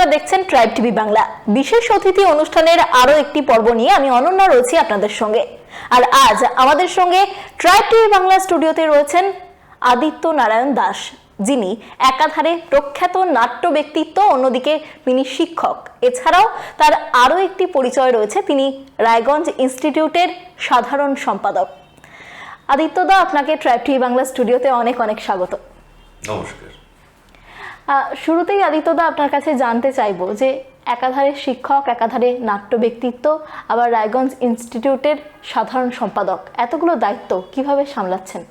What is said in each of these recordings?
আপনারা দেখছেন tribe TV Bangla বিশেষ অতিথি অনুষ্ঠানের আরও একটি পর্ব নিয়ে আমি অনন্যা রয়েছি আপনাদের সঙ্গে। আর আজ আমাদের সঙ্গে ট্রাইব টিভি বাংলা স্টুডিওতে রয়েছেন আদিত্য নারায়ণ দাস, যিনি একাধারে প্রখ্যাত নাট্য ব্যক্তিত্ব, অন্যদিকে তিনি শিক্ষক। এছাড়াও তার আরও একটি পরিচয় রয়েছে, তিনি রায়গঞ্জ ইনস্টিটিউটের সাধারণ সম্পাদক। আদিত্যদা আপনাকে ট্রাইব টিভি বাংলা স্টুডিওতে অনেক অনেক স্বাগত। নমস্কার। শুরুতেই আদিত্যদা আপনার কাছে জানতে চাইব যে একাধারে শিক্ষক, একাধারে নাট্য ব্যক্তিত্ব, আবার রায়গঞ্জ ইনস্টিটিউটের সাধারণ সম্পাদক। এতগুলো দায়িত্ব কীভাবে সামলাচ্ছেন?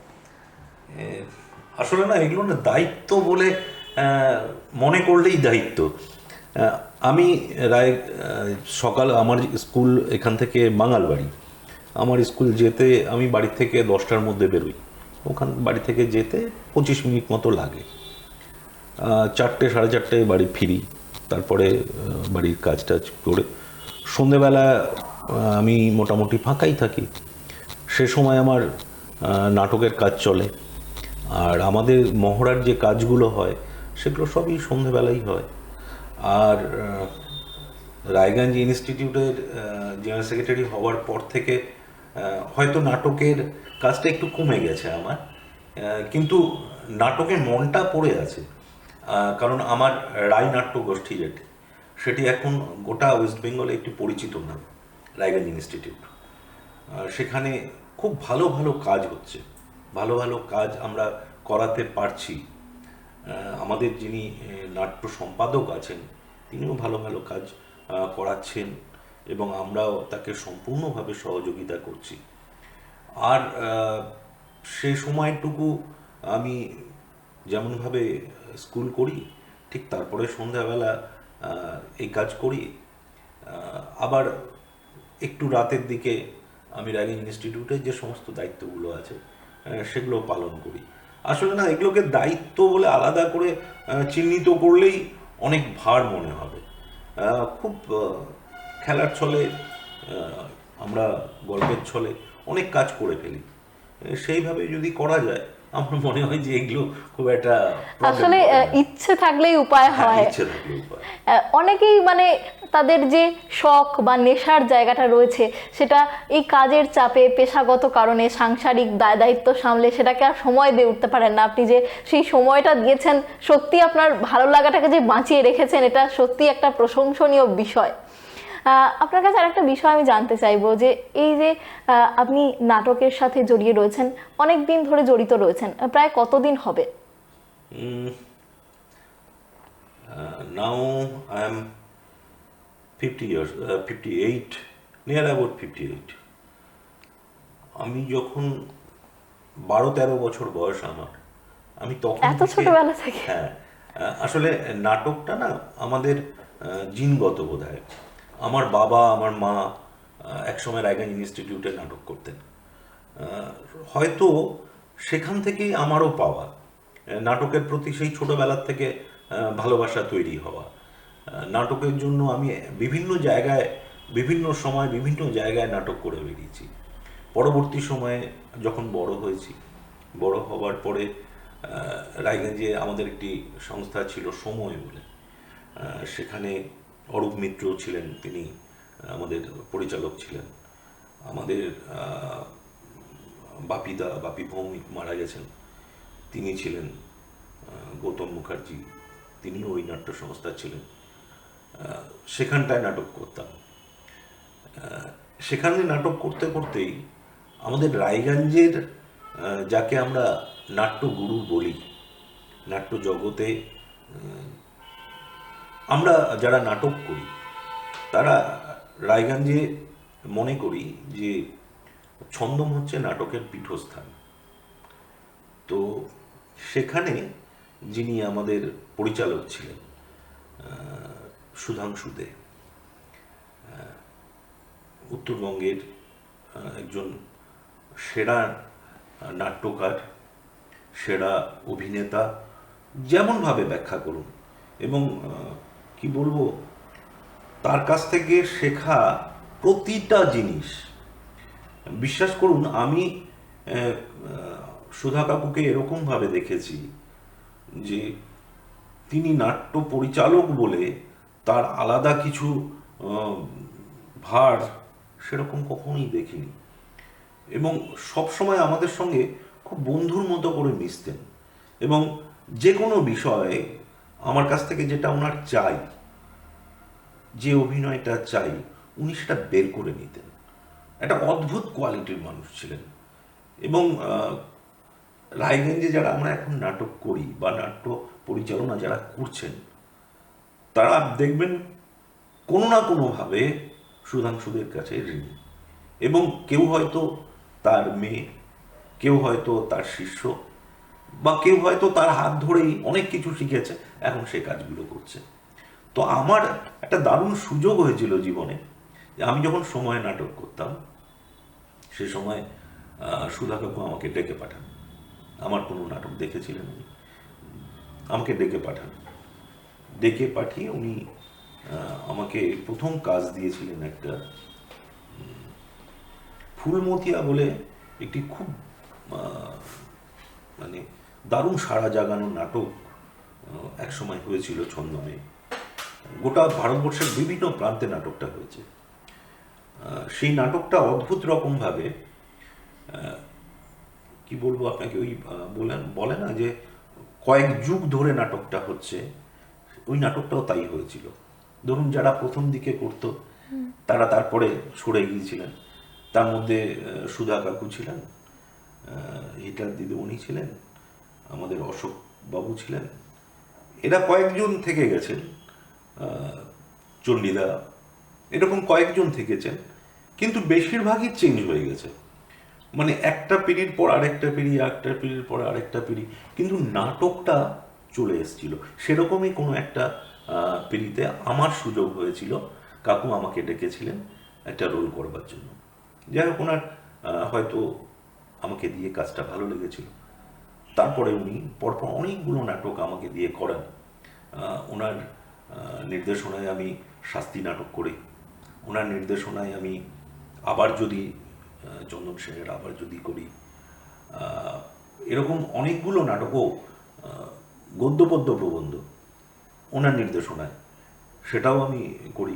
আসলে না, এগুলো না দায়িত্ব বলে মনে করলেই দায়িত্ব। আমি রায় সকাল আমার স্কুল এখান থেকে বাঙাল বাড়ি আমার স্কুল যেতে আমি বাড়ি থেকে দশটার মধ্যে বেরোই। ওখান, বাড়ি থেকে যেতে পঁচিশ মিনিট মতো লাগে। চারটে, সাড়ে চারটে বাড়ি ফিরি। তারপরে বাড়ির কাজ টাজ করে সন্ধেবেলা আমি মোটামুটি ফাঁকাই থাকি। সে সময় আমার নাটকের কাজ চলে। আর আমাদের মহড়ার যে কাজগুলো হয়, সেগুলো সবই সন্ধেবেলাই হয়। আর রায়গঞ্জ ইনস্টিটিউটের জেনারেল সেক্রেটারি হওয়ার পর থেকে হয়তো নাটকের কাজটা একটু কমে গেছে আমার। কিন্তু নাটকের মনটা পড়ে আছে। কারণ আমার রায় নাট্য গোষ্ঠী যেটি, সেটি এখন গোটা ওয়েস্ট বেঙ্গলে একটি পরিচিত নাম, রায়গঞ্জ ইনস্টিটিউট। সেখানে খুব ভালো ভালো কাজ হচ্ছে। ভালো ভালো কাজ আমরা করাতে পারছি। আমাদের যিনি নাট্য সম্পাদক আছেন, তিনিও ভালো ভালো কাজ করাচ্ছেন এবং আমরাও তাকে সম্পূর্ণভাবে সহযোগিতা করছি। আর সেই সময়টুকু আমি যেমনভাবে স্কুল করি, ঠিক তারপরে সন্ধ্যাবেলা এই কাজ করি। আবার একটু রাতের দিকে আমি রাগিং ইনস্টিটিউটের যে সমস্ত দায়িত্বগুলো আছে সেগুলো পালন করি। আসলে না, এগুলোকে দায়িত্ব বলে আলাদা করে চিহ্নিত করলেই অনেক ভার মনে হবে। খুব খেলার ছলে আমরা গল্পের ছলে অনেক কাজ করে ফেলি। সেইভাবে যদি করা যায় আমার মনে হয় যে এগুলো খুব একটা আসলে। ইচ্ছে থাকলেই উপায় হ্যাঁ, হয়। অনেকেই মানে তাদের যে শখ বা নেশার জায়গাটা রয়েছে সেটা এই কাজের চাপে পেশাগত কারণে সাংসারিক দায় দায়িত্ব সামলে সেটাকে আর সময় দিয়ে উঠতে পারেন না। আপনি যে সেই সময়টা দিয়েছেন সত্যি আপনার ভালো লাগাটাকে যে বাঁচিয়ে রেখেছেন এটা সত্যি একটা প্রশংসনীয় বিষয়। আপনার কাছে আরেকটা বিষয় আমি জানতে চাইব যে এই যে আপনি নাটকের সাথে জড়িয়ে রয়েছেন অনেক দিন ধরে জড়িত রয়েছেন প্রায় কতদিন হবে. Uh, now I am 50 years, uh, 58, near about 58. আমি যখন বারো তেরো বছর বয়স আমার আমি তখন এত ছোটবেলা থেকে? হ্যাঁ আসলে নাটকটা না আমাদের জিনগত বোধ হয় আমার বাবা, আমার মা একসময় রায়গঞ্জ ইনস্টিটিউটে নাটক করতেন। হয়তো সেখান থেকেই আমারও পাওয়া নাটকের প্রতি সেই ছোটবেলার থেকে ভালোবাসা তৈরি হওয়া। নাটকের জন্য আমি বিভিন্ন জায়গায়, বিভিন্ন সময়, বিভিন্ন জায়গায় নাটক করে বেরিয়েছি পরবর্তী সময়ে যখন বড় হয়েছি, বড় হওয়ার পরে রায়গঞ্জে আমাদের একটি সংস্থা ছিল সময় বলে। সেখানে অরূপ মিত্র ছিলেন তিনি, আমাদের পরিচালক ছিলেন। আমাদের বাপিদা বাপি ভৌমিক মারা গেছেন। তিনি ছিলেন গৌতম মুখার্জি। তিনি ওই নাট্য সংস্থা ছিলেন সেখানটায় নাটক করতাম। সেখানে নাটক করতে করতেই আমাদের রায়গঞ্জের যাকে আমরা নাট্যগুরু বলি নাট্য জগতে আমরা যারা নাটক করি, তারা রায়গঞ্জে মনে করি যে ছন্দম হচ্ছে নাটকের পীঠস্থান। তো সেখানে যিনি আমাদের পরিচালক ছিলেন সুধাংশু দে উত্তরবঙ্গের একজন সেরা নাট্যকার, সেরা অভিনেতা, যেমনভাবে ব্যাখ্যা করুন এবং কি বলব? তার কাছ থেকে শেখা প্রতিটা জিনিস। বিশ্বাস করুন, আমি সুধা কাকুকে এরকমভাবে দেখেছি যে তিনি নাট্য পরিচালক বলে তার আলাদা কিছু ভার সেরকম কখনোই দেখিনি। এবং সবসময় আমাদের সঙ্গে খুব বন্ধুর মতো করে মিশতেন। এবং যে কোনো বিষয়ে আমার কাছ থেকে যেটা ওনার চাই, যে অভিনয়টা চাই, উনি সেটা বের করে নিতেন। একটা অদ্ভুত কোয়ালিটির মানুষ ছিলেন। এবং রায়গঞ্জে যারা আমরা এখন নাটক করি বা নাট্য পরিচালনা যারা করছেন, তারা দেখবেন কোনো না কোনোভাবে সুধাংশুদের কাছে ঋণী। এবং কেউ হয়তো তার মেয়ে, কেউ হয়তো তার শিষ্য বা কেউ হয়তো তার হাত ধরেই অনেক কিছু শিখেছে, এখন সে কাজগুলো করছে। তো আমার একটা দারুণ সুযোগ হয়েছিল জীবনে আমি যখন সময় নাটক করতাম, সে সময় সুধা কাকু আমাকে ডেকে পাঠান। আমার কোনো নাটক দেখেছিলেন উনি? আমাকে ডেকে পাঠান। ডেকে পাঠিয়ে উনি আমাকে প্রথম কাজ দিয়েছিলেন একটা ফুলমতিয়া বলে একটি খুব মানে দারুণ সারা জাগানো নাটক একসময় হয়েছিল ছন্দমে। গোটা ভারতবর্ষের বিভিন্ন প্রান্তে নাটকটা হয়েছে। সেই নাটকটা অদ্ভুত রকমভাবে কি বলব আপনাকে ওই বলেন বলে না যে কয়েক যুগ ধরে নাটকটা হচ্ছে ওই নাটকটাও তাই হয়েছিল। ধরুন যারা প্রথম দিকে করতো তারা তারপরে সরে গিয়েছিলেন। তার মধ্যে সুধা কাকু ছিলেন হিটার দিদিমণি ছিলেন আমাদের অশোক বাবু ছিলেন। এরা কয়েকজন থেকে গেছেন চণ্ডীদা, এরকম কয়েকজন থেকেছেন, কিন্তু বেশিরভাগই চেঞ্জ হয়ে গেছে। মানে একটা পিড়ির পর আরেকটা পিড়ি একটা পিড়ির পর আরেকটা পিড়ি, কিন্তু নাটকটা চলে এসেছিল। সেরকমই কোনো একটা পিড়িতে আমার সুযোগ হয়েছিল। কাকু আমাকে ডেকেছিলেন একটা রোল করবার জন্য। যাই হোক, ওনার হয়তো আমাকে দিয়ে কাজটা ভালো লেগেছিল। তারপরে উনি পরপর অনেকগুলো নাটক আমাকে দিয়ে করান। ওনার নির্দেশনায় আমি শাস্তি নাটক করি। ওনার নির্দেশনায় আমি আবার যদি চন্দন সেনের আবার যদি করি। এরকম অনেকগুলো নাটকও গদ্যপদ্য প্রবন্ধ ওনার নির্দেশনায়, সেটাও আমি করি।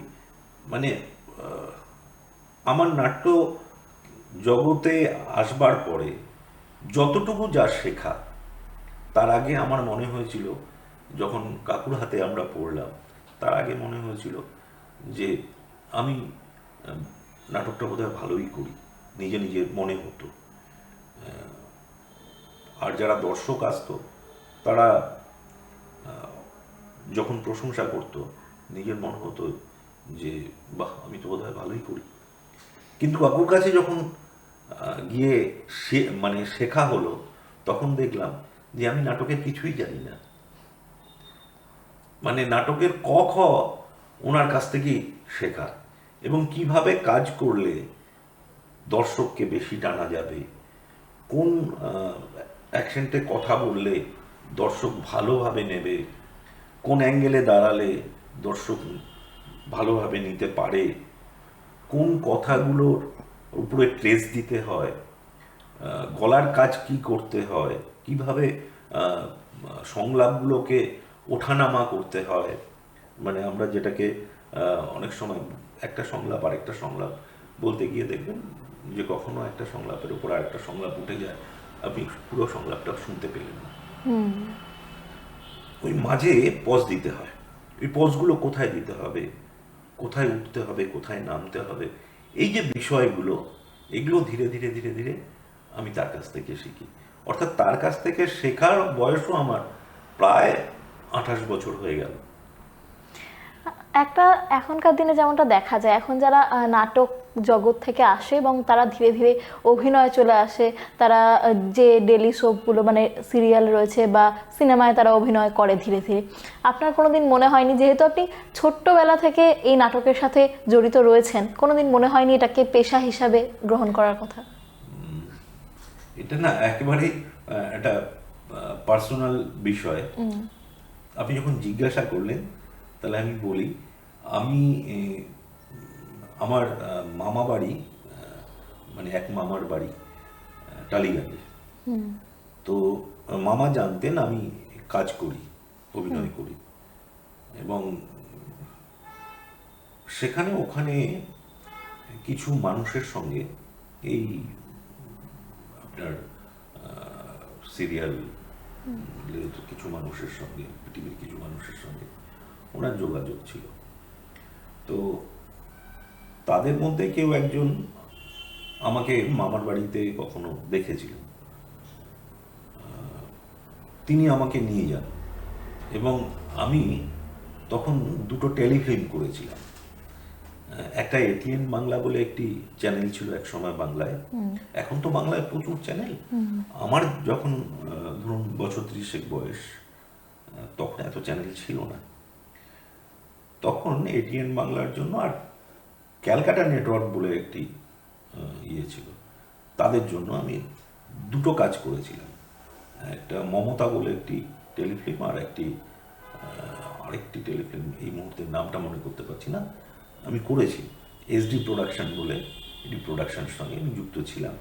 মানে আমার নাট্য জগতে আসবার পরে যতটুকু যা শেখা তার আগে আমার মনে হয়েছিল, যখন কাকুর হাতে আমরা পড়লাম, তার আগে মনে হয়েছিল যে আমি নাটকটা বোধহয় ভালোই করি, নিজে নিজে মনে হতো। আর যারা দর্শক আসতো, তারা যখন প্রশংসা করতো, নিজের মনে হতো যে, বাহ, আমি তো বোধহয় ভালোই করি। কিন্তু কাকুর কাছে যখন গিয়ে সে মানে শেখা হলো, তখন দেখলাম যে আমি নাটকের কিছুই জানি না। মানে নাটকের ক খ ওনার কাছ থেকেই শেখা। এবং কীভাবে কাজ করলে দর্শককে বেশি টানা যাবে, কোন অ্যাকশনটে কথা বললে দর্শক ভালোভাবে নেবে, কোন অ্যাঙ্গেলে দাঁড়ালে দর্শক ভালোভাবে নিতে পারে, কোন কথাগুলোর উপরে ট্রেস দিতে হয় গলার কাজ কি করতে হয় কীভাবে আহ, সংলাপগুলোকে ওঠানামা করতে হয়। মানে আমরা যেটাকে অনেক সময় একটা সংলাপ আর একটা সংলাপ বলতে গিয়ে দেখবেন যে কখনো একটা সংলাপের উপর আর একটা সংলাপ উঠে যায় আপনি পুরো সংলাপটা শুনতে পেলেন না। ওই মাঝে পজ দিতে হয়। ওই পজগুলো কোথায় দিতে হবে? কোথায় উঠতে হবে? কোথায় নামতে হবে? এই যে বিষয়গুলো এগুলো ধীরে ধীরে ধীরে ধীরে আমি তার কাছ থেকে শিখি। অর্থাৎ তার কাছ থেকে শেখার বয়সও আমার প্রায় আঠাশ বছর হয়ে গেল। একটা এখনকার দিনে যেমনটা দেখা যায়, এখন যারা নাটক জগৎ থেকে আসে এবং তারা ধীরে ধীরে অভিনয়ে চলে আসে, তারা যে ডেলি সোপগুলো মানে সিরিয়াল রয়েছে বা সিনেমায় তারা অভিনয় করে ধীরে ধীরে। আপনার কোনো দিন মনে হয়নি? যেহেতু আপনি ছোট্টবেলা থেকে এই নাটকের সাথে জড়িত রয়েছেন কোনো দিন মনে হয়নি এটাকে পেশা হিসাবে গ্রহণ করার কথা? এটা না একেবারেই আহ, একটা পার্সোনাল বিষয়। আপনি যখন জিজ্ঞাসা করলেন তাহলে আমি বলি আমি আমার মামা বাড়ি মানে এক মামার বাড়ি টালিগঞ্জে। তো মামা জানতেন আমি কাজ করি অভিনয় করি। এবং সেখানে ওখানে কিছু মানুষের সঙ্গে এই আপনার সিরিয়াল কিছু মানুষের সঙ্গে পৃথিবীর কিছু মানুষের সঙ্গে ওনার যোগাযোগ ছিল। তো তাদের মধ্যে কেউ একজন আমাকে মামার বাড়িতে কখনো দেখেছিলেন আহ, তিনি আমাকে নিয়ে যান এবং আমি তখন দুটো টেলিফিল্ম করেছিলাম। একটা এটিএন বাংলা বলে একটি চ্যানেল ছিল এক সময় বাংলায়। এখন তো বাংলায় প্রচুর চ্যানেল। আমার যখন ধরুন বছর ত্রিশেক বয়স তখন এত চ্যানেল ছিল না। তখন এটিএন বাংলার জন্য আর ক্যালকাটা নেটওয়ার্ক বলে একটি ইয়ে ছিল। তাদের জন্য আমি দুটো কাজ করেছিলাম। একটা মমতা বলে একটি টেলিফিল্ম আর একটি আরেকটি টেলিফিল্ম। এই মুহূর্তে নামটা মনে করতে পারছি না। আমি করেছি। এসডি প্রোডাকশন বলে এটি প্রোডাকশনের সঙ্গে আমি যুক্ত ছিলাম।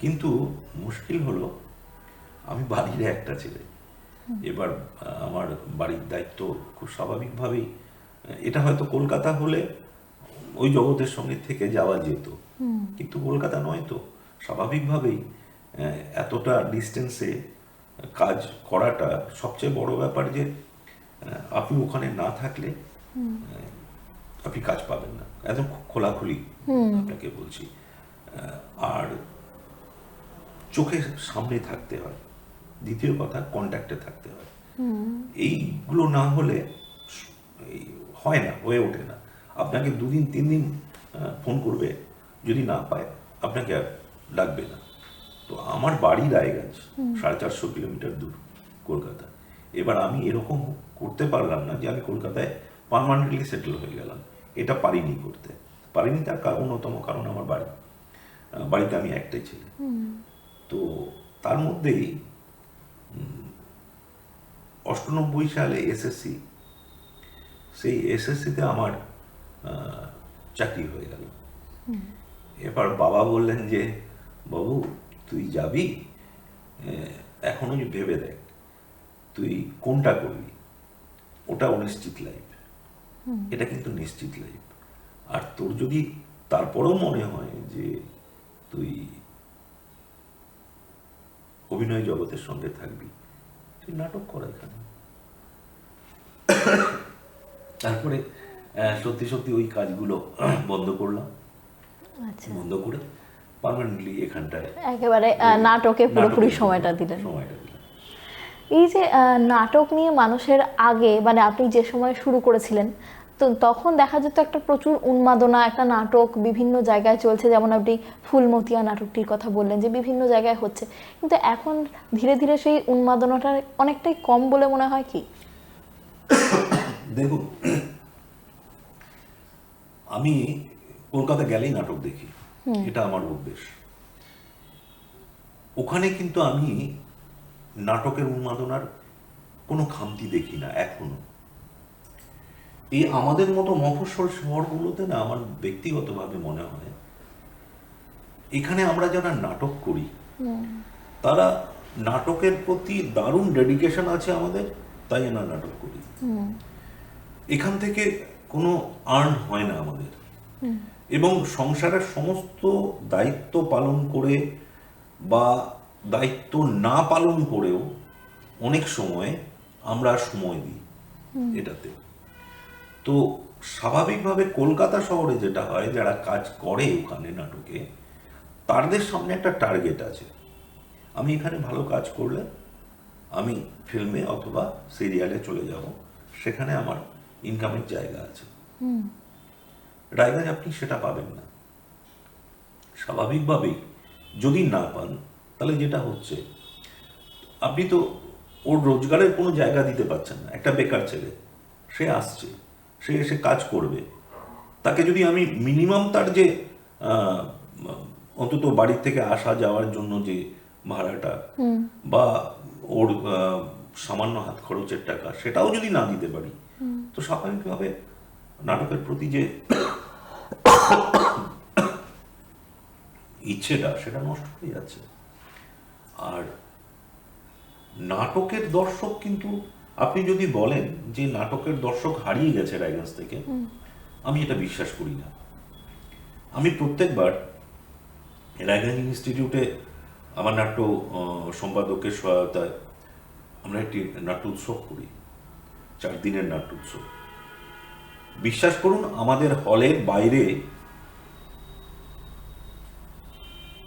কিন্তু মুশকিল হলো আমি বাড়ির একটা ছেলে। এবার আমার বাড়ির দায়িত্ব খুব স্বাভাবিকভাবেই এটা হয়তো কলকাতা হলে ওই জগতের সঙ্গে থেকে যাওয়া যেত। কিন্তু কলকাতা নয় তো। স্বাভাবিকভাবেই এতটা ডিস্টেন্সে কাজ করাটা সবচেয়ে বড় ব্যাপার যে আপনি ওখানে না থাকলে আপনি কাজ পাবেন না। একদম খোলাখুলি আপনাকে বলছি। আর চোখের সামনে থাকতে হয়। দ্বিতীয় কথা কন্ট্যাক্টে থাকতে হয়। এইগুলো না হলে হয় না হয়ে ওঠে না। আপনাকে দুদিন তিন দিন ফোন করবে যদি না পায় আপনাকে আর ডাকবে না। তো আমার বাড়ি রায়গঞ্জ সাড়ে চারশো কিলোমিটার দূর কলকাতা। এবার আমি এরকম করতে পারলাম না যে আমি কলকাতায় পারমানেন্টলি সেটেল হয়ে গেলাম। এটা পারিনি করতে। পারিনি তার অন্যতম কারণ আমার বাড়ি। বাড়িতে আমি একটাই ছেলে। তো তার মধ্যেই অষ্টানব্বই সালে এসএসসি সেই এসএসসিতে আমার চাকরি হয়ে গেল। এবার বাবা বললেন যে বাবু তুই যাবি? এখনও ভেবে দেখ। তুই কোনটা করবি? ওটা অনিশ্চিত লাইফ এটা কিন্তু নিশ্চিত লাইফ। আর তোর যদি তারপরেও মনে হয় যে তুই অভিনয় জগতের সঙ্গে থাকবি তুই নাটক কর এখানে। তারপরে সত্যি সত্যি ওই কাজগুলো বন্ধ করলাম। আচ্ছা। বন্ধ করে পার্মানেন্টলি এখানটায় একেবারে নাটকে পুরোপুরি সময়টা দিলেন। সময়টা এই যে নাটক নিয়ে মানুষের আগে মানে আপনি যে সময় শুরু করেছিলেন তো তখন দেখা যেত একটা প্রচুর উন্মাদনা একটা নাটক বিভিন্ন জায়গায় চলছে। যেমন আপনি ফুলমতিয়া নাটকটির কথা বললেন যে বিভিন্ন জায়গায় হচ্ছে। কিন্তু এখন ধীরে ধীরে সেই উন্মাদনাটা অনেকটাই কম বলে মনে হয় কি? দেখুন আমি কলকাতা গেলেই নাটক দেখি। এটা আমার অভ্যেস। ওখানে কিন্তু আমি নাটকের উন্মাদনার কোনো খামতি দেখি না এখনও। এই আমাদের মতো মফস্বল শহরগুলোতে না আমার ব্যক্তিগতভাবে মনে হয় এখানে আমরা যারা নাটক করি তারা নাটকের প্রতি দারুণ ডেডিকেশন আছে আমাদের তাই আমরা নাটক করি। এখান থেকে কোনো আর্ন হয় না আমাদের। এবং সংসারের সমস্ত দায়িত্ব পালন করে বা দায়িত্ব না পালন করেও অনেক সময় আমরা সময় দিই এটাতে। তো স্বাভাবিকভাবে কলকাতা শহরে যেটা হয় যারা কাজ করে ওখানে নাটকে তাদের সামনে একটা টার্গেট আছে। আমি এখানে ভালো কাজ করলে আমি ফিল্মে অথবা সিরিয়ালে চলে যাব সেখানে আমার ইনকামের জায়গা আছে। রায়গঞ্জ আপনি সেটা পাবেন না। স্বাভাবিকভাবেই যদি না পান তাহলে যেটা হচ্ছে আপনি তো ওর রোজগারের কোনো জায়গা দিতে পারছেন না। একটা বেকার ছেলে সে আসছে সে এসে কাজ করবে। তাকে যদি আমি মিনিমাম তার যে অন্তত বাড়ির থেকে আসা যাওয়ার জন্য যে ভাড়াটা বা ওর সামান্য হাত খরচের টাকা সেটাও যদি না দিতে পারি তো স্বাভাবিকভাবে নাটকের প্রতি যে ইচ্ছেটা সেটা নষ্ট হয়ে যাচ্ছে। আর নাটকের দর্শক কিন্তু আপনি যদি বলেন যে নাটকের দর্শক হারিয়ে গেছে রায়গঞ্জ থেকে আমি এটা বিশ্বাস করি না। আমি প্রত্যেকবার রায়গঞ্জ ইনস্টিটিউটে আমার নাট্য সম্পাদকের সহায়তায় আমরা একটি নাট্য উৎসব করি চার দিনের নাট্য উৎসব। বিশ্বাস করুন আমাদের হলের বাইরে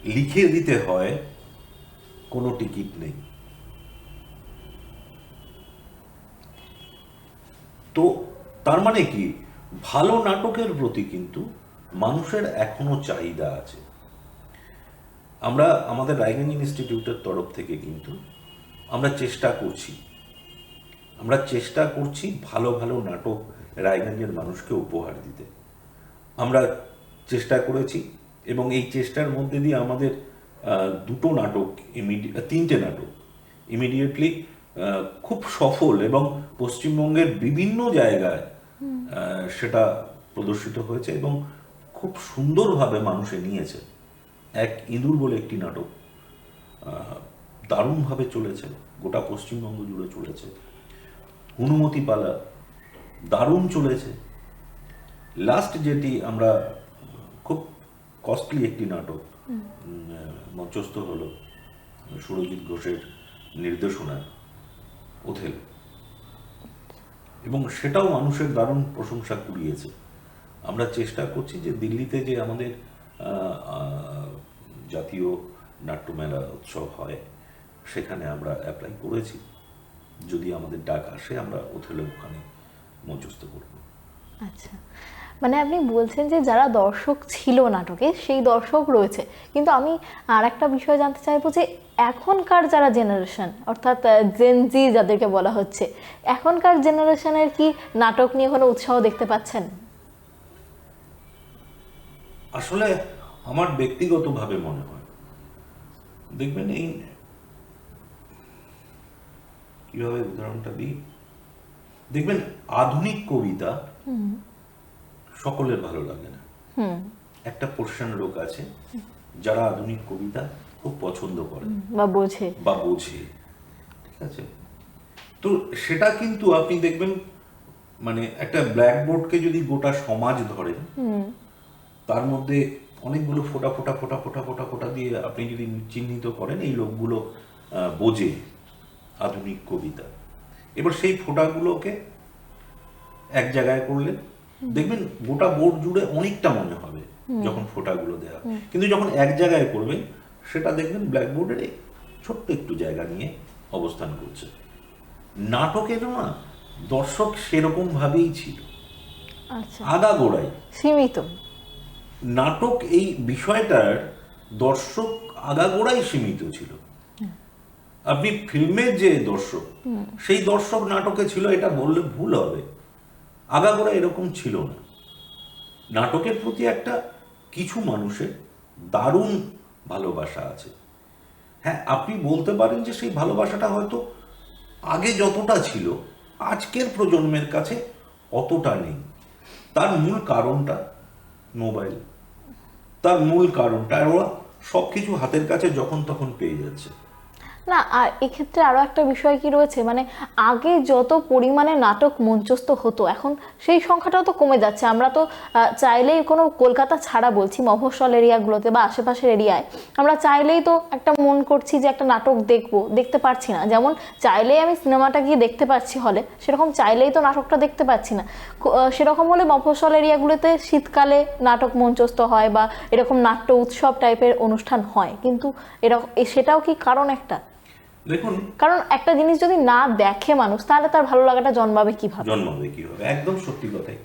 লিখে দিতে হয় কোনো টিকিট নেই। তো তার মানে কি? ভালো নাটকের প্রতি কিন্তু মানুষের এখনও চাহিদা আছে। আমরা, আমাদের রায়গঞ্জ ইনস্টিটিউটের তরফ থেকে কিন্তু আমরা চেষ্টা করছি। আমরা চেষ্টা করছি ভালো ভালো নাটক রায়গঞ্জের মানুষকে উপহার দিতে। আমরা চেষ্টা করেছি এবং এই চেষ্টার মধ্যে দিয়ে আমাদের দুটো নাটক ইমিডি তিনটে নাটক ইমিডিয়েটলি খুব সফল এবং পশ্চিমবঙ্গের বিভিন্ন জায়গায় সেটা প্রদর্শিত হয়েছে এবং খুব সুন্দরভাবে মানুষে নিয়েছে। এক ইঁদুর বলে একটি নাটক দারুণভাবে চলেছে, গোটা পশ্চিমবঙ্গ জুড়ে চলেছে। হনুমতি পালা দারুণ চলেছে। লাস্ট যেটি আমরা, খুব কস্টলি একটি নাটক মঞ্চস্থ হলো সুরজিৎ ঘোষের নির্দেশনায় ওথেল এবং সেটাও মানুষের দারুণ প্রশংসা কুড়িয়েছে। আমরা চেষ্টা করছি যে দিল্লিতে যে আমাদের জাতীয় নাট্যমেলা উৎসব হয়, সেখানে আমরা অ্যাপ্লাই করেছি। যদি আমাদের ডাক আসে, আমরা ওথেলের ওখানে মঞ্চস্থ করব। আচ্ছা। মানে আপনি বলছেন যে যারা দর্শক ছিল নাটকে সেই দর্শক রয়েছে। কিন্তু আমি আর একটা বিষয় জানতে চাইব যে এখনকার যারা জেনারেশন অর্থাৎ জেন জি যাদেরকে বলা হচ্ছে এখনকার জেনারেশনের কি নাটক নিয়ে কোনো উৎসাহ দেখতে পাচ্ছেন? আসলে আমার ব্যক্তিগতভাবে মনে হয় দেখবেন এই কীভাবে উদাহরণটা দিই দেখবেন আধুনিক কবিতা সকলের ভালো লাগে না। একটা পোর্শন লোক আছে যারা আধুনিক কবিতা খুব পছন্দ করে। বা বোঝে। বা বোঝে ঠিক আছে? তো সেটা কিন্তু আপনি দেখবেন মানে একটা ব্ল্যাকবোর্ডকে যদি গোটা সমাজ ধরেন তার মধ্যে অনেকগুলো ফোটা ফোটা ফোটা ফোটা ফোটা ফোটা দিয়ে আপনি যদি চিহ্নিত করেন এই লোকগুলো আহ, বোঝে আধুনিক কবিতা। এবার সেই ফোটাগুলোকে এক জায়গায় করলে দেখবেন গোটা বোর্ড জুড়ে অনেকটা মনে হবে যখন ফোটাগুলো দেওয়া কিন্তু যখন এক জায়গায় করবেন সেটা দেখবেন ব্ল্যাকবোর্ডের ছোট্ট একটু জায়গা নিয়ে অবস্থান করছে। নাটকেরও না দর্শক সেরকম ভাবেই ছিল। আচ্ছা। আগাগোড়াই সীমিত। নাটক এই বিষয়টার দর্শক আগাগোড়াই সীমিত ছিল। আপনি ফিল্মের যে দর্শক সেই দর্শক নাটকে ছিল এটা বললে ভুল হবে। আগাগোড়া এরকম ছিল না। নাটকের প্রতি একটা কিছু মানুষের দারুণ ভালোবাসা আছে। হ্যাঁ আপনি বলতে পারেন যে সেই ভালোবাসাটা হয়তো আগে যতটা ছিল, আজকের প্রজন্মের কাছে অতটা নেই। তার মূল কারণটা মোবাইল। তার মূল কারণটা ওরা সব কিছু হাতের কাছে যখন তখন পেয়ে যাচ্ছে। না আর এক্ষেত্রে আরও একটা বিষয় কি রয়েছে? মানে আগে যত পরিমাণে নাটক মঞ্চস্থ হতো, এখন সেই সংখ্যাটাও তো কমে যাচ্ছে। আমরা তো চাইলেই কোনো কলকাতা ছাড়া বলছি, মফস্বল এরিয়াগুলোতে বা আশেপাশের এরিয়ায়। আমরা চাইলেই তো একটা মন করছি যে একটা নাটক দেখব, দেখতে পারছি না। যেমন চাইলেই আমি সিনেমাটা গিয়ে দেখতে পাচ্ছি হলে, সেরকম চাইলেই তো নাটকটা দেখতে পাচ্ছি না। সেরকম হলে মফস্বল এরিয়াগুলোতে শীতকালে নাটক মঞ্চস্থ হয় বা এরকম নাট্য উৎসব টাইপের অনুষ্ঠান হয়। কিন্তু এরকম সেটাও কি কারণ একটা? দেখুন। কারণ একটা জিনিস যদি না দেখে মানুষ তাহলে তার ভালো লাগাটা জন্মাবে কীভাবে? জন্মাবে কীভাবে? একদম সত্যি কথাই।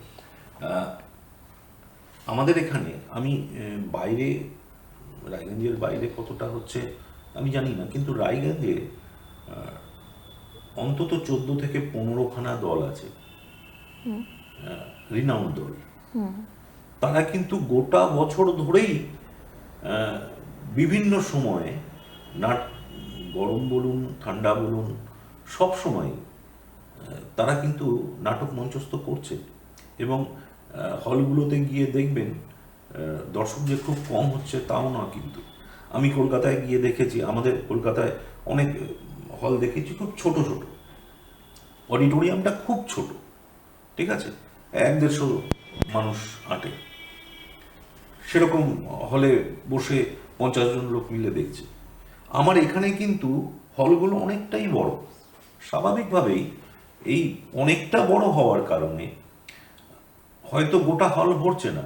আমাদের এখানে আমি বাইরে রায়গঞ্জের বাইরে কতটা হচ্ছে আমি জানি না কিন্তু রায়গঞ্জে অন্তত চোদ্দ থেকে পনেরোখানা দল আছে। রিনাউন্ড দল। তারা কিন্তু গোটা বছর ধরেই বিভিন্ন সময়ে নাট গরম বলুন, ঠান্ডা বলুন, সব সময় তারা কিন্তু নাটক মঞ্চস্থ করছে। এবং হলগুলোতে গিয়ে দেখবেন দর্শক যে খুব কম হচ্ছে তাও না কিন্তু। আমি কলকাতায় গিয়ে দেখেছি, আমাদের কলকাতায় অনেক হল দেখেছি খুব ছোট ছোট। অডিটোরিয়ামটা খুব ছোট, ঠিক আছে? এক দেড়শো মানুষ আঁটে। সেরকম হলে বসে পঞ্চাশ জন লোক মিলে দেখছে। আমার এখানে কিন্তু হলগুলো অনেকটাই বড়। স্বাভাবিকভাবেই এই অনেকটা বড় হওয়ার কারণে হয়তো গোটা হল ভরছে না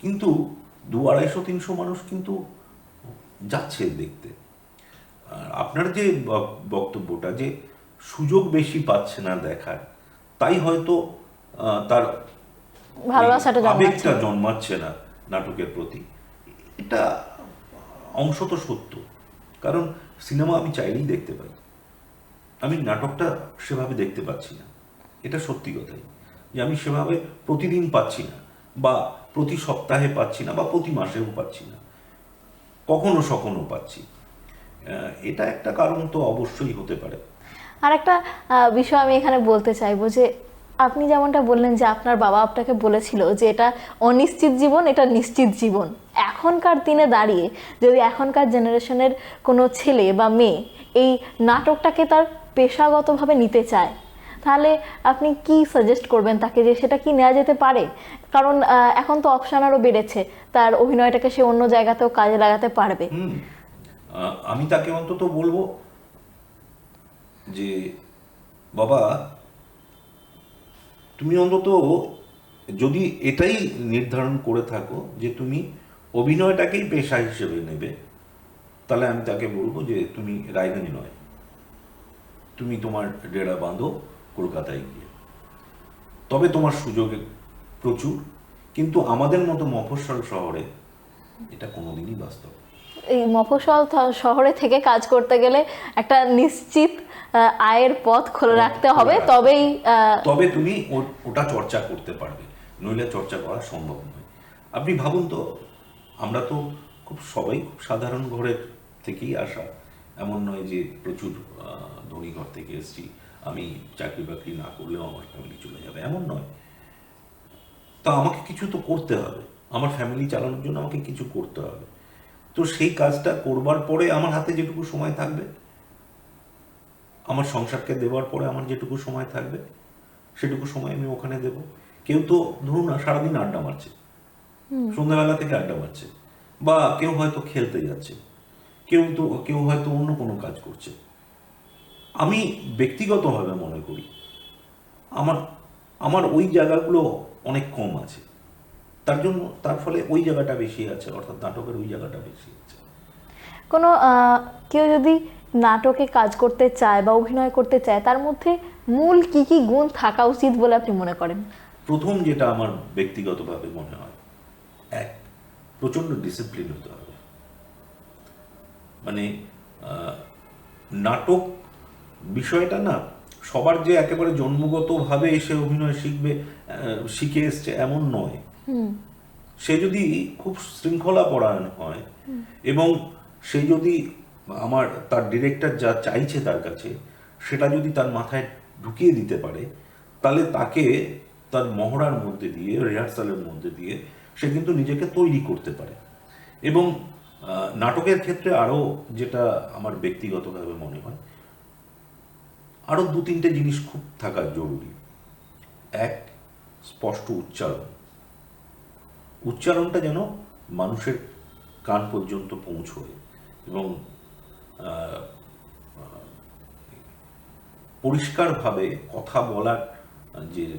কিন্তু দু আড়াইশো তিনশো মানুষ কিন্তু যাচ্ছে দেখতে। আর আপনার যে বক্তব্যটা যে সুযোগ বেশি পাচ্ছে না দেখার তাই হয়তো আহ, তার আবেগটা জন্মাচ্ছে না নাটকের প্রতি। এটা অংশ তো সত্য। কারণ সিনেমা আমি চাইলেই দেখতে পাই আমি নাটকটা সেভাবে দেখতে পাচ্ছি না। এটা সত্যি কথাই। যে আমি সেভাবে প্রতিদিন পাচ্ছি না বা প্রতি সপ্তাহে পাচ্ছি না বা প্রতি মাসেও পাচ্ছি না। কখনো সখনো পাচ্ছি। এটা একটা কারণ তো অবশ্যই হতে পারে। আর একটা বিষয় আমি এখানে বলতে চাইব যে আপনি যেমনটা বললেন যে আপনার বাবা আপনাকে বলেছিল যে এটা অনিশ্চিত জীবন, এটা নিশ্চিত জীবন। এখনকার দিনে দাঁড়িয়ে যদি এখনকার জেনারেশনের কোনো ছেলে বা মেয়ে এই নাটকটাকে তার পেশাগতভাবে নিতে চায়, তাহলে আপনি কি সাজেস্ট করবেন তাকে যে সেটা কি নেওয়া যেতে পারে? কারণ এখন তো অপশান আরও বেড়েছে, তার অভিনয়টাকে সে অন্য জায়গাতেও কাজে লাগাতে পারবে। আমি তাকে অন্তত বলব যে, বাবা তুমি অন্তত যদি এটাই নির্ধারণ করে থাকো যে তুমি অভিনয়টাকেই পেশা হিসেবে নেবে, তাহলে আমি তাকে বলব যে তুমি রায়গঞ্জ নয়। তুমি তোমার ডেরা বাঁধো কলকাতায় গিয়ে। তবে তোমার সুযোগ প্রচুর, কিন্তু আমাদের মতো মফস্বল শহরে এটা কোনোদিনই বাস্তব এই মফস্বল শহরে থেকে কাজ করতে গেলে একটা নিশ্চিত আয়ের পথ খোলা রাখতে হবে তবেই তবে তুমি ওটা চর্চা করতে পারবে নইলে চর্চা করা সম্ভব নয়। আপনি ভাবুন তো আমরা তো খুব সবাই খুব সাধারণ ঘরের থেকেই আসা। এমন নয় যে প্রচুর ধনী ঘর থেকে এসেছি আমি চাকরি বাকরি না করলেও আমার ফ্যামিলি চলে যাবে এমন নয়। তা আমাকে কিছু তো করতে হবে আমার ফ্যামিলি চালানোর জন্য আমাকে কিছু করতে হবে। তো সেই কাজটা করবার পরে আমার হাতে যেটুকু সময় থাকবে আমার সংসারকে দেওয়ার পরে আমার যেটুকু সময় থাকবে সেটুকু সময় আমি ওখানে দেব। কেউ তো ধরুন না সারাদিন আড্ডা মারছে। সন্ধ্যাবেলা থেকে আড্ডা মারছে। বা কেউ হয়তো খেলতে যাচ্ছে। কেউ তো কেউ হয়তো অন্য কোনো কাজ করছে। আমি ব্যক্তিগতভাবে মনে করি আমার আমার ওই জায়গাগুলো অনেক কম আছে। তার জন্য তার ফলে ওই জায়গাটা বেশি আছে অর্থাৎ নাটকের ওই জায়গাটা বেশি আছে। কোনো কেউ যদি নাটকে কাজ করতে চায় বা অভিনয় করতে চায় তার মধ্যে মূল কি কি গুণ থাকা উচিত বলে আপনি মনে করেন? প্রথম যেটা আমার ব্যক্তিগতভাবে মনে হয় এক প্রচণ্ড ডিসিপ্লিন হতে হবে। মানে নাটক বিষয়টা না সবার যে একেবারে জন্মগতভাবে এসে অভিনয় শিখবে শিখে এসছে এমন নয়। সে যদি খুব শৃঙ্খলা পরায়ণ হয় এবং সে যদি আমার তার ডিরেক্টর যা চাইছে তার কাছে, সেটা যদি তার মাথায় ঢুকিয়ে দিতে পারে, তাহলে তাকে তার মহড়ার মধ্যে দিয়ে রিহার্সালের মধ্যে দিয়ে, সে কিন্তু নিজেকে তৈরি করতে পারে। এবং নাটকের ক্ষেত্রে আরও যেটা আমার ব্যক্তিগতভাবে মনে হয় আরও দু তিনটে জিনিস খুব থাকা জরুরি। এক, স্পষ্ট উচ্চারণ। উচ্চারণটা যেন মানুষের কান পর্যন্ত পৌঁছয় এবং পরিষ্কারভাবে কথা বলার যে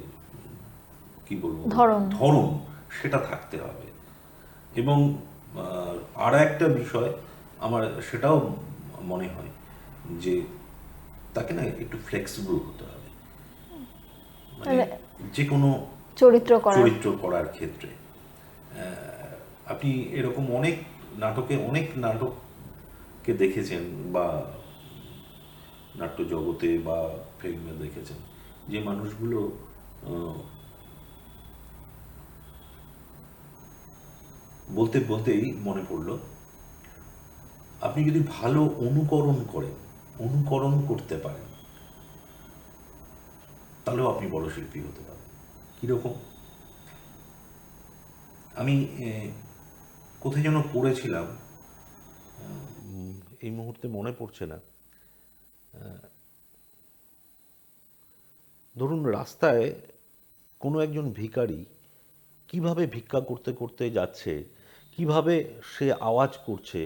কি বলব ধরন। ধরন সেটা থাকতে হবে। এবং আর একটা বিষয় আমার সেটাও মনে হয় যে তাকে না একটু ফ্লেক্সিবল হতে হবে। মানে যে কোনো চরিত্র চরিত্র করার ক্ষেত্রে। আহ, আপনি এরকম অনেক নাটকে অনেক নাটককে দেখেছেন বা নাট্য জগতে বা ফিল্মে দেখেছেন? যে মানুষগুলো বলতে বলতেই মনে পড়ল, আপনি যদি ভালো অনুকরণ করেন, অনুকরণ করতে পারেন, তাহলেও আপনি বড় শিল্পী হতে পারেন। কীরকম? আমি কোথায় যেন পড়েছিলাম এই মুহূর্তে মনে পড়ছে না। ধরুন রাস্তায় কোনো একজন ভিখারি কীভাবে ভিক্ষা করতে করতে যাচ্ছে, কীভাবে সে আওয়াজ করছে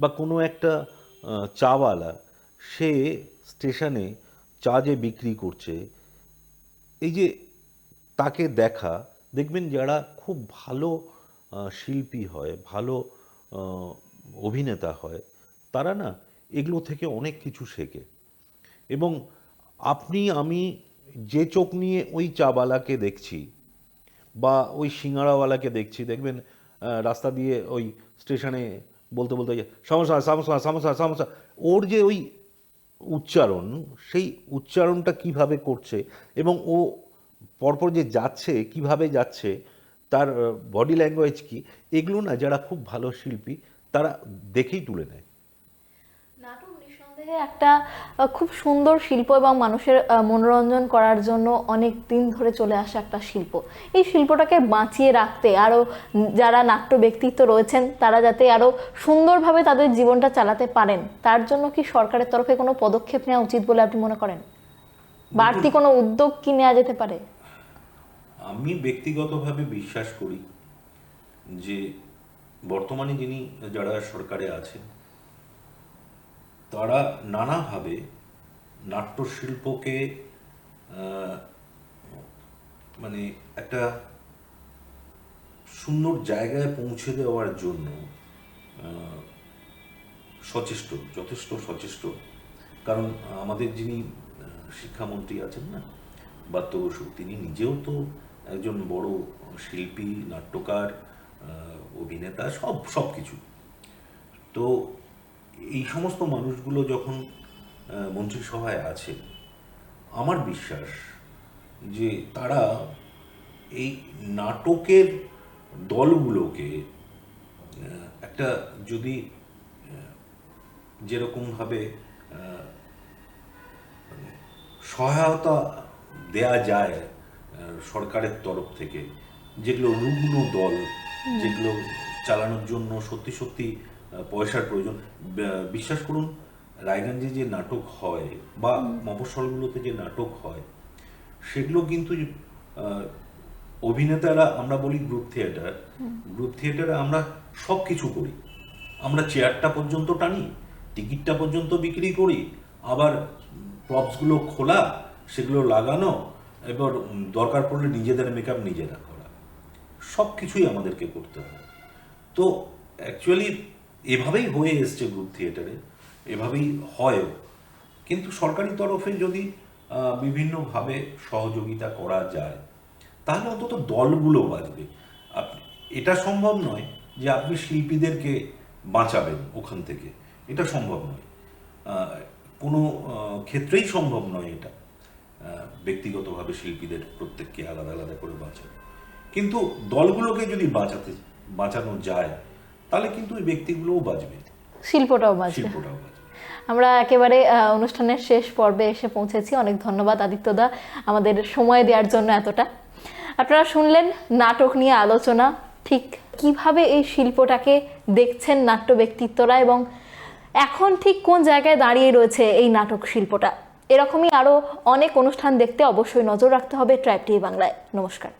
বা কোনো একটা চাওয়ালা সে স্টেশনে চা যে বিক্রি করছে, এই যে তাকে দেখা, দেখবেন যারা খুব ভালো শিল্পী হয়, ভালো অভিনেতা হয় তারা না এগুলো থেকে অনেক কিছু শেখে। এবং আপনি, আমি যে চোখ নিয়ে ওই চাবালাকে দেখছি বা ওই সিঙ্গারাওয়ালাকে দেখছি, দেখবেন রাস্তা দিয়ে ওই স্টেশনে বলতে বলতে সমস্যা সমস্যা সমস্যা সমস্যা। ওর যে ওই উচ্চারণ, সেই উচ্চারণটা কীভাবে করছে এবং ও পরপর যে যাচ্ছে, কীভাবে যাচ্ছে, তার বডি ল্যাঙ্গুয়েজ কি, এগুলো না যারা খুব ভালো শিল্পী, তারা দেখেই তুলে নেয়। একটা খুব সুন্দর শিল্প এবং মানুষের মনোরঞ্জন করার জন্য অনেক দিন ধরে চলে আসা একটা শিল্প। এই শিল্পটাকে বাঁচিয়ে রাখতে আরও যারা নাট্য ব্যক্তিত্ব রয়েছেন তারা যাতে আরও সুন্দরভাবে তাদের জীবনটা চালাতে পারেন তার জন্য কি সরকারের তরফে কোনো পদক্ষেপ নেওয়া উচিত বলে আপনি মনে করেন? বাড়তি কোনো উদ্যোগ কি নেওয়া যেতে পারে? আমি ব্যক্তিগতভাবে বিশ্বাস করি যে বর্তমানে যিনি যারা সরকারে আছেন তারা নানাভাবে নাট্যশিল্পকে মানে একটা সুন্দর জায়গায় পৌঁছে দেওয়ার জন্য সচেষ্ট, যথেষ্ট সচেষ্ট। কারণ আমাদের যিনি শিক্ষামন্ত্রী আছেন না, বাত্য বসু, তিনি নিজেও তো একজন বড় শিল্পী, নাট্যকার অভিনেতা, সব সব কিছু তো এই সমস্ত মানুষগুলো যখন মন্ত্রিসভায় আছে আমার বিশ্বাস যে তারা এই নাটকের দলগুলোকে একটা যদি যেরকমভাবে মানে সহায়তা দেয়া যায় সরকারের তরফ থেকে যেগুলো রুগ্ন দল যেগুলো চালানোর জন্য সত্যি সত্যি পয়সার প্রয়োজন। বিশ্বাস করুন রায়গঞ্জে যে নাটক হয় বা মফস্বলগুলোতে যে নাটক হয় সেগুলো কিন্তু অভিনেতারা আমরা বলি গ্রুপ থিয়েটার গ্রুপ থিয়েটারে আমরা সব কিছু করি। আমরা চেয়ারটা পর্যন্ত টানি টিকিটটা পর্যন্ত বিক্রি করি আবার প্রপসগুলো খোলা সেগুলো লাগানো এবার দরকার পড়লে নিজেদের মেকআপ নিজেরা করা। সব কিছুই আমাদেরকে করতে হয়। তো অ্যাকচুয়ালি এভাবেই হয়ে এসছে গ্রুপ থিয়েটারে, এভাবেই হয়ও। কিন্তু সরকারি তরফে যদি বিভিন্নভাবে সহযোগিতা করা যায়, তাহলে অন্তত দলগুলো বাঁচবে। এটা সম্ভব নয় যে আপনি শিল্পীদেরকে বাঁচাবেন ওখান থেকে। এটা সম্ভব নয়। কোনো ক্ষেত্রেই সম্ভব নয় এটা। ব্যক্তিগতভাবে শিল্পীদের প্রত্যেককে আলাদা আলাদা করে বাঁচানো। কিন্তু দলগুলোকে যদি বাঁচাতে, বাঁচানো যায় তাহলে কিন্তু ওই ব্যক্তিগুলোও বাঁচবে শিল্পটাও বাঁচবে শিল্পটাও বাঁচবে আমরা একেবারে অনুষ্ঠানের শেষ পর্বে এসে পৌঁছেছি। অনেক ধন্যবাদ আদিত্যদা আমাদের সময় দেওয়ার জন্য এতটা। আপনারা শুনলেন নাটক নিয়ে আলোচনা। ঠিক কীভাবে এই শিল্পটাকে দেখছেন নাট্য ব্যক্তিত্বরা এবং এখন ঠিক কোন জায়গায় দাঁড়িয়ে রয়েছে এই নাটক শিল্পটা? এরকমই আরও অনেক অনুষ্ঠান দেখতে অবশ্যই নজর রাখতে হবে ট্রাইব টিভি বাংলায়। নমস্কার।